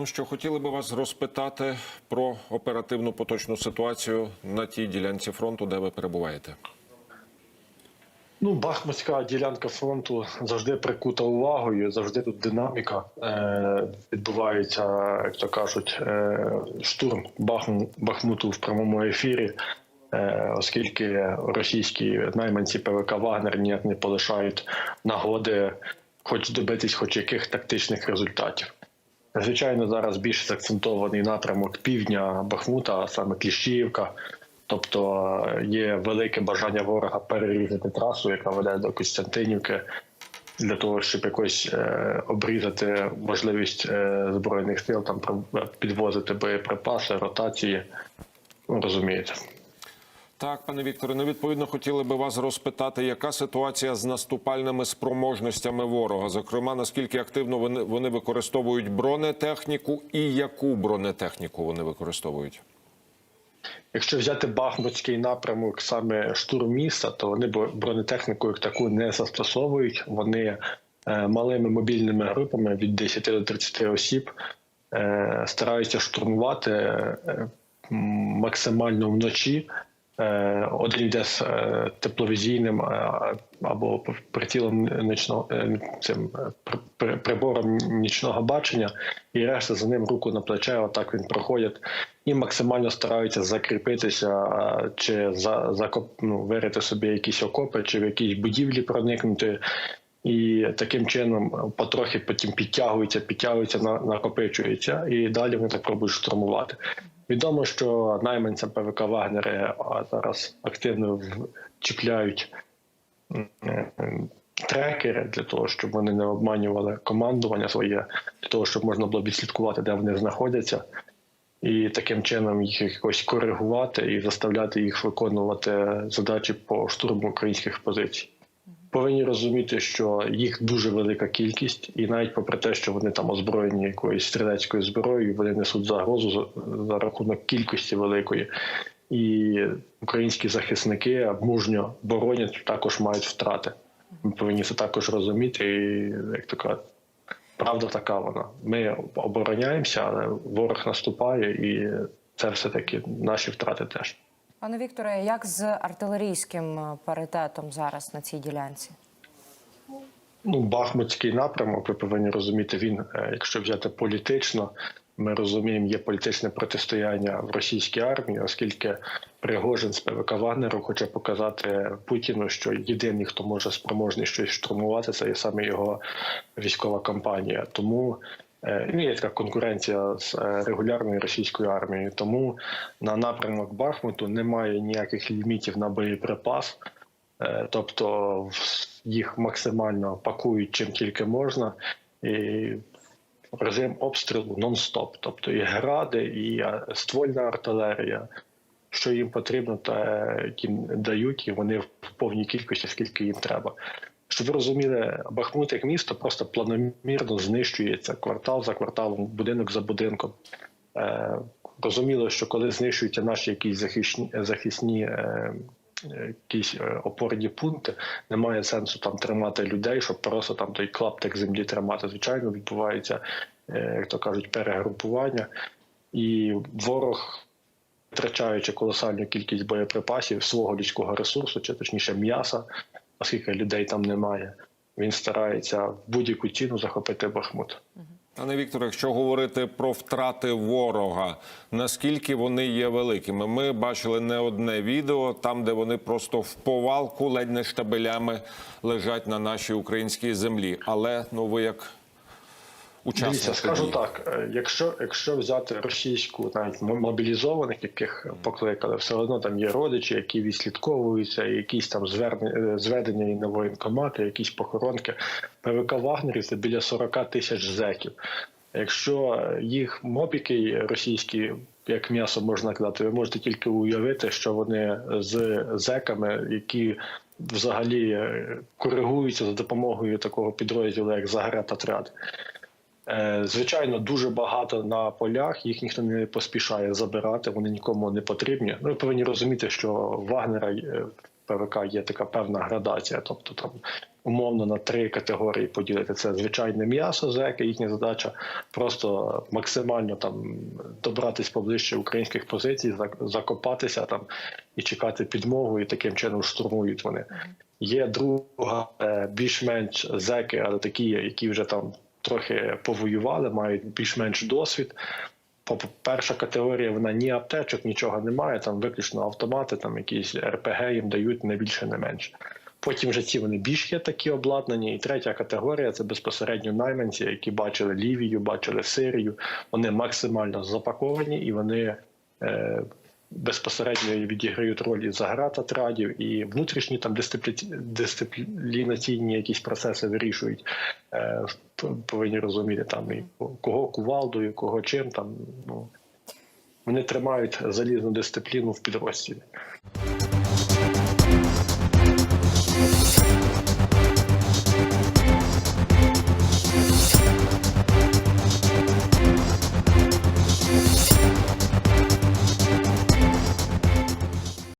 Ну що, хотіли би вас розпитати про оперативну поточну ситуацію на тій ділянці фронту, де ви перебуваєте. Ну, Бахмутська ділянка фронту завжди прикута увагою, завжди тут динаміка. Е, відбувається, як то кажуть, е, штурм Бахму, Бахмуту в прямому ефірі, е, оскільки російські найманці ПВК Вагнер ніяк не полишають нагоди, хоч добитись хоч яких тактичних результатів. Звичайно, зараз більш заакцентований напрямок півдня Бахмута, а саме Кліщіївка. Тобто е, є велике бажання ворога перерізати трасу, яка веде до Костянтинівки, для того, щоб якось е, обрізати можливість е, збройних сил там підвозити боєприпаси, ротації. Ну, розумієте. Так, пане Вікторе, ну відповідно хотіли би вас розпитати, яка ситуація з наступальними спроможностями ворога? Зокрема, наскільки активно вони, вони використовують бронетехніку і яку бронетехніку вони використовують? Якщо взяти Бахмутський напрямок, саме штурм міста, то вони бронетехніку як таку не застосовують. Вони е, малими мобільними групами від 10 до 30 осіб е, стараються штурмувати е, максимально вночі. Е, Один йде з е, тепловізійним е, або прицілом нічного цим при- при- прибором нічного бачення, і решта за ним руку на плече. Отак він проходить і максимально стараються закріпитися чи за закоп, ну, вирити собі якісь окопи, чи в якісь будівлі проникнути. І таким чином потрохи потім підтягуються, підтягуються, на- накопичуються, і далі вони так пробують штурмувати. Відомо, що найманцям ПВК Вагнери зараз активно чіпляють е, трекери для того, щоб вони не обманювали командування своє, для того, щоб можна було відслідкувати, де вони знаходяться, і таким чином їх якось коригувати і заставляти їх виконувати задачі по штурму українських позицій. Повинні розуміти, що їх дуже велика кількість, і навіть попри те, що вони там озброєні якоюсь стрілецькою зброєю, вони несуть загрозу за, рахунок кількості великої. І українські захисники мужньо боронять, також мають втрати. Ми повинні це також розуміти. І як то кажуть, правда така вона. Ми обороняємося, але ворог наступає, і це все таки наші втрати теж. Пане Вікторе, як з артилерійським е, паритетом зараз на цій ділянці? Ну, Бахмутський напрямок, ви повинні розуміти, він, е, якщо взяти політично, ми розуміємо, є політичне протистояння в російській армії, оскільки Пригожин з ПВК Вагнеру хоче показати Путіну, що єдиний, хто може спроможний щось штурмувати, це є саме його військова кампанія. Тому є така конкуренція з е, регулярною російською армією. Тому на напрямок Бахмуту немає ніяких лімітів на боєприпас. Е, тобто їх максимально пакують чим тільки можна, і режим обстрілу нон-стоп. Тобто і гради, і е, ствольна артилерія. Що їм потрібно, те їм дають, і вони в повній кількості, скільки їм треба. Щоб ви розуміли, Бахмут як місто просто планомірно знищується квартал за кварталом, будинок за будинком. Е, розуміло, що коли знищуються наші якісь захисні, захисні е, якісь е, опорні пункти, немає сенсу там тримати людей, щоб просто там той клаптик землі тримати. Звичайно, відбувається, е, як то кажуть, перегрупування, і ворог, втрачаючи колосальну кількість боєприпасів, свого людського ресурсу, чи точніше м'яса, оскільки людей там немає, він старається в будь-яку ціну захопити Бахмут. Пане Вікторе, якщо говорити про втрати ворога, наскільки вони є великими? Ми бачили не одне відео, там де вони просто в повалку, ледь не штабелями лежать на нашій українській землі. Але ну ви як Дивіться, скажу так: е, якщо, якщо взяти російську навіть мобілізованих, яких покликали, все одно там є родичі, які відслідковуються, якісь там е, зведення і на воєнкомати, якісь похоронки. ПВК Вагнерів це біля 40 тисяч зеків. Якщо їх мобіки російські, як м'ясо можна казати, ви можете тільки уявити, що вони з зеками, які взагалі е, коригуються за допомогою такого підрозділу, як Загреб отряд. Е, Звичайно, дуже багато на полях. Їх ніхто не поспішає забирати. Вони нікому не потрібні. Ну, ви повинні розуміти, що Вагнера е, ПВК є така певна градація, тобто там умовно на три категорії поділити. Це звичайне м'ясо, зеки. Їхня задача просто максимально там добратись поближче українських позицій, закопатися там і чекати підмогу, і таким чином штурмують вони. Є друга, е, більш-менш зеки, але такі, які вже там трохи повоювали, мають більш-менш досвід. Перша категорія вона ні аптечок, нічого немає, там виключно автомати, там якісь РПГ їм дають не більше, не менше. Потім вже ці вони більш є такі обладнані. І третя категорія це безпосередньо найманці, які бачили Лівію, бачили Сирію. Вони максимально запаковані і вони е, безпосередньо відіграють роль і загрататрадів, і внутрішні там дисциплі... дисциплінаційні якісь процеси вирішують. Е, повинні розуміти там і кого кувалдою, кого чим там. Ну вони тримають залізну дисципліну в підрозділі.